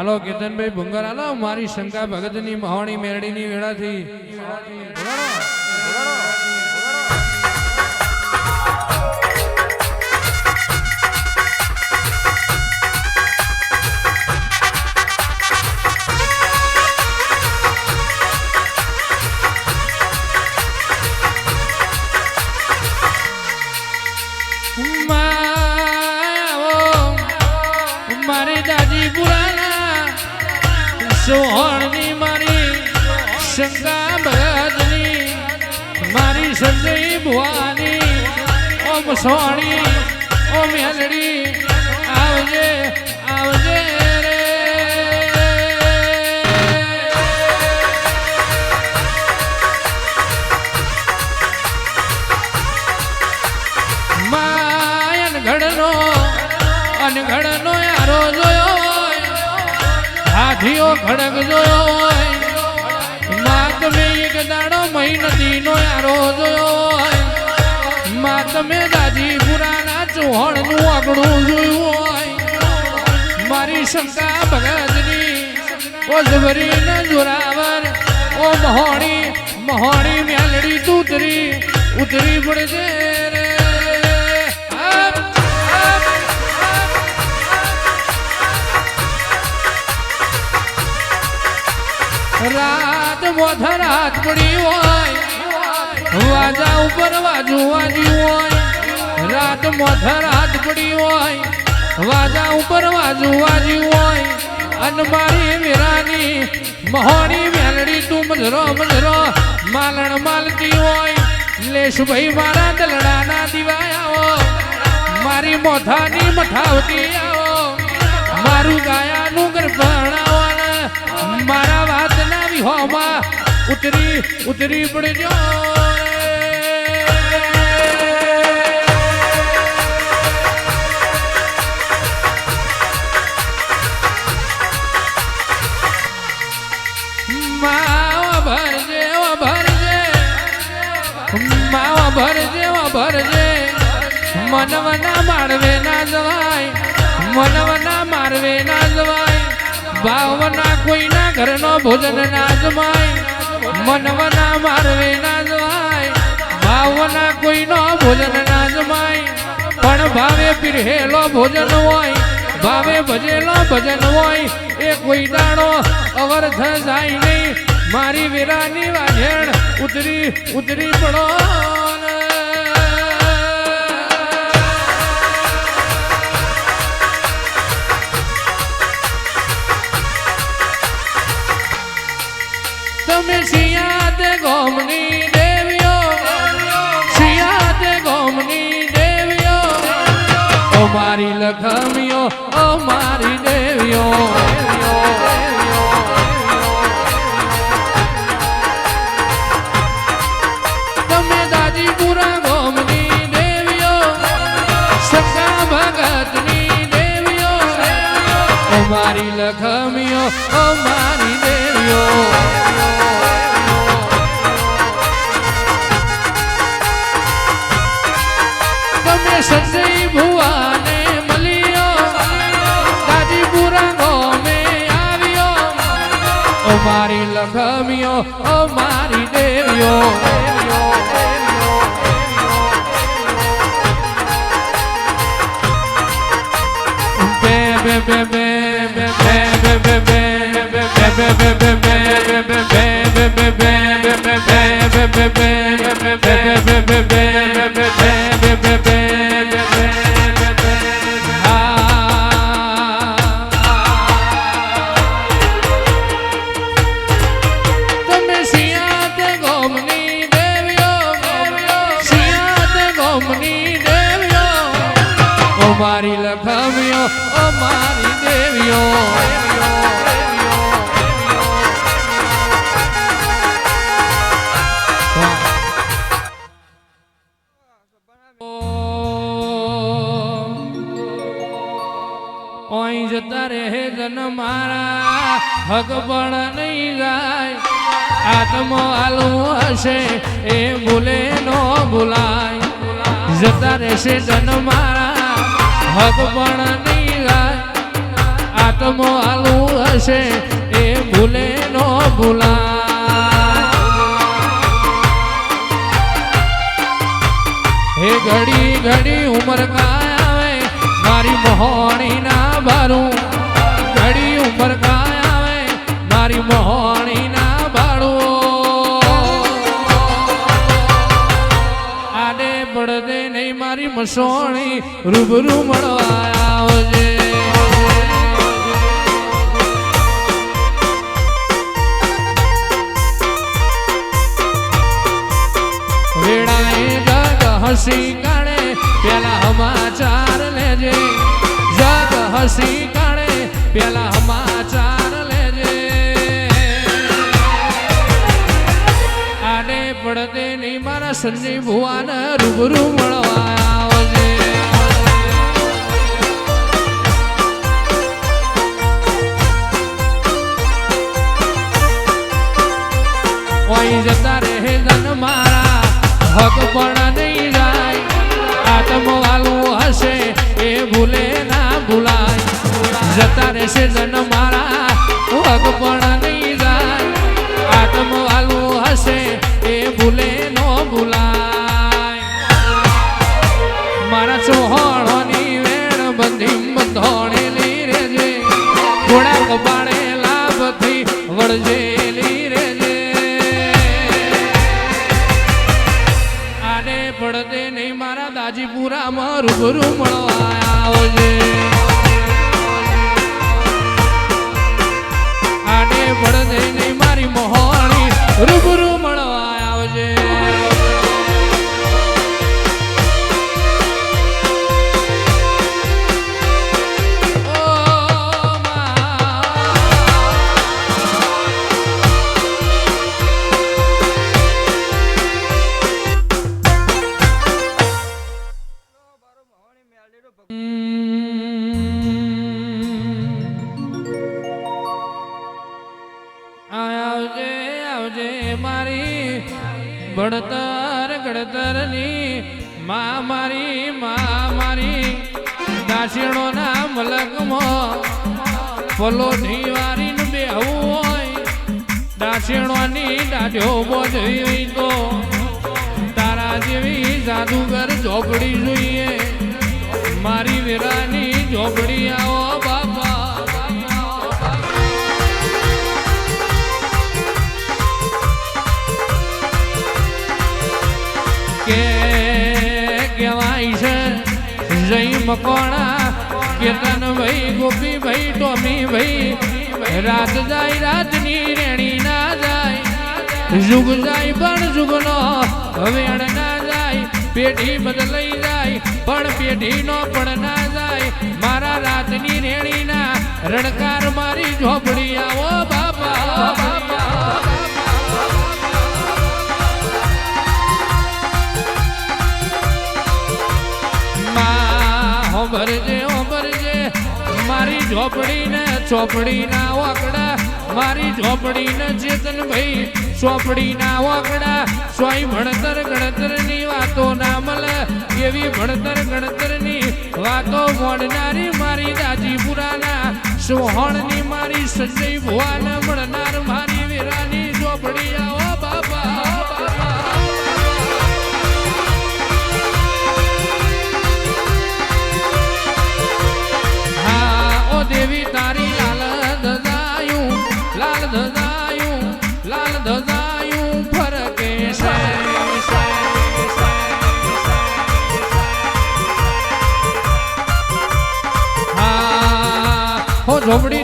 હાલો કેતનભાઈ ભુંગર હાલો મારી શંકા ભગતની મહોણી મેરડીની વેળાથી. સોહણની મારી શંકા ભગતની મારી સંજય ભુવાની ઓમ સોહણી ઓમ આવજે આવજે જોયો હોય. મા તમે એક દાડો મહી નદીનો યારો જોયો જોયું હોય. મારી શંકા ભગતની, ઓ ઓ મહોણી મહોણી મ્યાલડી તૂતરી ઉતરી પડજે રે. રાત મોધ રાત પડી હોય, વાજા ઉપર વાજુ વાજી હોય, રાત મોધ રાત પડી હોય, વાજા ઉપર વાજુ વાજી હોય અન મારી વીરાની મહોણી મેલડી તું મજરો મજરો, માલણ માલતી હોય, લેશભાઈ મારા દલડાના દિવાયા મારી મોથાની મઠાવતી આવો, મારું ગાયાનું ગરબણાવણ મારા વાતના વિહોમાં ઉતરી ઉતરી પડજો. માવા ભરજે ભરજે. મનવના માળવે ના જવાય, મનવના મારવે ના જવાય. ભાવના કોઈના ઘરનો ભોજન ના જમાય, મનવના મારવે ના જવાય, ભાવના કોઈનો ભોજન ના જમાય. પણ ભાવે પીરહેલો ભોજન હોય, ભાવે ભજેલો ભજન હોય, એ કોઈ દાણો અવર્થ જાય નહીં. મારી વેરાની વાઢેણ ઉતરી ઉતરી પડો. મારી લખમીઓ, ઓ મારી દેવીઓ. તમે દાદીપુરા ગોમની દેવીઓ સગા ભગતની દેવીઓ, ઓ મારી લખમીઓ, ઓ મારી દેવીઓ. સંજય ભુવાને મળ્યો દાદીપુરા ગોમે આવ્યો મારી લખમીઓ ઓ મારી દેવીઓ બે બે બે બે બે બે બે બે બે બે બે બે મારી લખમીઓ ઓ મારી દેવીઓ. ઓય જતા રહે જન મારા ભગવણ નહીં જાય. આત્મો આલું હશે એ ભૂલે નો ભૂલાય. જતા રહેશે જન મારા જાય આત્મો આલુ હશે એ ભૂલે નો ભૂલા હે ઘડી ઘડી ઉમર કાય આવે, મારી મોહણી ના બારું મારી રૂબરૂ મળવા આવજે. વેળાએ હસી કાણે પેલા સમાચાર લેજે. જગ હસી કાણે પેલા સમાચાર લેજે. આડે પડદે ની મારા સંજીવ ભુવાન રૂબરૂ મળવા હક પણ નહીં જાય આત્મ હશે એ ભૂલે ના ભૂલાય. જતા રહેશે જન મારા, હક પણ નહીં જાય આત્મ હશે એ ભૂલે નો ભૂલાય. મારા ચોહણોની વેણ બંધી બંધોણેલી રેજે ઘોડા કપાળે લાભથી વળજેલી રૂબરૂ મળવા આવજે આવજે મારી ભણતર ગણતરની મા મારી મા મારી દાસીણો ના મલકમાં પલો વારી બેહવું હોય, દાસીણોની દાઢ્યો બોજવી તો તારા જેવી જાદુગર ઝોપડી જોઈએ. કહેવાય છે? જય મકોણા કેતન ભાઈ ગોપી ભાઈ ટોમી ભાઈ રાત જાય, રાતની રેણી ના જાય. જુગ જાય, પણ જુગનો વેણ ના જાય. પેઢી બદલાઈ જાય, પણ પેઢી નો પણ ના જાય. મારા રાતની રેણી ના રણકાર મારી ઝોપડી આવો મારી ચોપડીના ચોપડી વાકડા, મારી ઝોપડી ને ચેતન ભાઈ ચોપડી ના વાકડા, સોય ભણતર ગણતરની વાતો ના મળે, એવી ભણતર ગણતરની વાતો મોડનારી મારી દાજીપુરાના સોહણની મારી સંજય ભુવાના મળનાર મારી વેરાની હા હો ઝોપડી